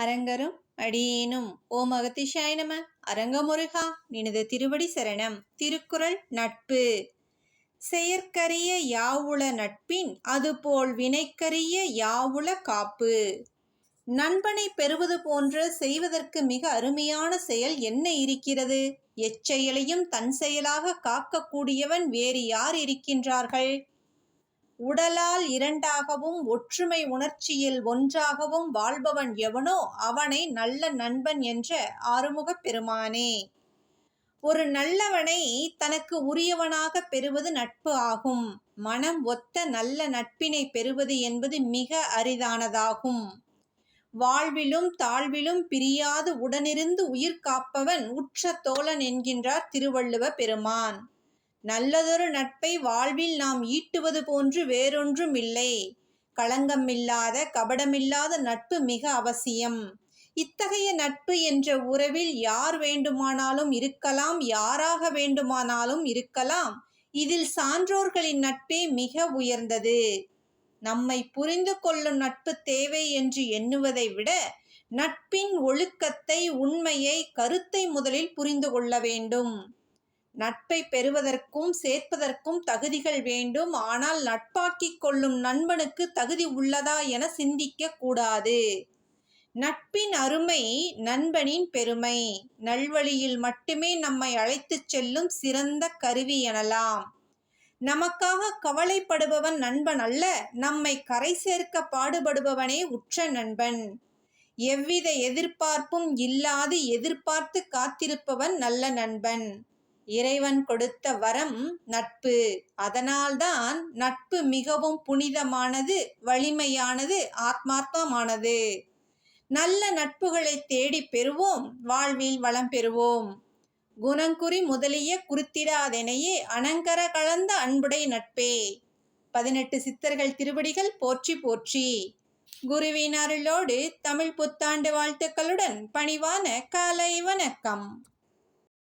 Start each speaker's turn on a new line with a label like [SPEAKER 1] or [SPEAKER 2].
[SPEAKER 1] அரங்கரும் அடியேனும் ஓ அகத்திஷாய நம அரங்கமுருகா நினது திருவடி சரணம் திருக்குறள் நட்பு செயற்கரிய யாவுள நட்பின் அதுபோல் வினைக்கரிய யாவுள காப்பு நண்பனை பெறுவது போன்ற செய்வதற்கு மிக அருமையான செயல் என்ன இருக்கிறது எச்செயலையும் தன் செயலாக காக்கக்கூடியவன் வேறு யார் இருக்கின்றார்கள் உடலால் இரண்டாகவும் ஒற்றுமை உணர்ச்சியில் ஒன்றாகவும் வாழ்பவன் எவனோ அவனை நல்ல நண்பன் என்ற ஆறுமுகப் பெருமானே ஒரு நல்லவனை தனக்கு உரியவனாக பெறுவது நட்பு ஆகும் மனம் ஒத்த நல்ல நட்பினை பெறுவது என்பது மிக அரிதானதாகும் வாழ்விலும் தாழ்விலும் பிரியாது உடனிருந்து உயிர் காப்பவன் உற்ற தோழன் என்கின்றார் திருவள்ளுவ பெருமான் நல்லதொரு நட்பை வாழ்வில் நாம் ஈட்டுவது போன்று வேறொன்றும் இல்லை களங்கமில்லாத கபடமில்லாத நட்பு மிக அவசியம் இத்தகைய நட்பு என்ற உறவில் யார் வேண்டுமானாலும் இருக்கலாம் யாராக வேண்டுமானாலும் இருக்கலாம் இதில் சான்றோர்களின் நட்பே மிக உயர்ந்தது நம்மை புரிந்து கொள்ளும் நட்பு தேவை என்று எண்ணுவதை விட நட்பின் ஒழுக்கத்தை உண்மையை கருத்தை முதலில் புரிந்து கொள்ள வேண்டும் நட்பை பெறுவதற்கும் சேர்ப்பதற்கும் தகுதிகள் வேண்டும் ஆனால் நட்பாக்கிக் கொள்ளும் நண்பனுக்கு தகுதி உள்ளதா என சிந்திக்க கூடாது நட்பின் அருமை நண்பனின் பெருமை நல்வழியில் மட்டுமே நம்மை அழைத்துச் செல்லும் சிறந்த கருவி எனலாம் நமக்காக கவலைப்படுபவன் நண்பன் அல்ல நம்மை கரை சேர்க்க பாடுபடுபவனே உற்ற நண்பன் எவ்வித எதிர்பார்ப்பும் இல்லாது எதிர்பார்த்து காத்திருப்பவன் நல்ல நண்பன் இறைவன் கொடுத்த வரம் நட்பு அதனால்தான் நட்பு மிகவும் புனிதமானது வலிமையானது ஆத்மார்த்தமானது நல்ல நட்புகளை தேடி பெறுவோம் வாழ்வில் வளம் பெறுவோம் குணங்குறி முதலிய குறித்திடாதெனையே அனங்கர கலந்த அன்புடை நட்பே பதினெட்டு சித்தர்கள் திருவடிகள் போற்றி போற்றி குருவின் அருளோடு தமிழ் புத்தாண்டு வாழ்த்துக்களுடன் பணிவான காலை வணக்கம்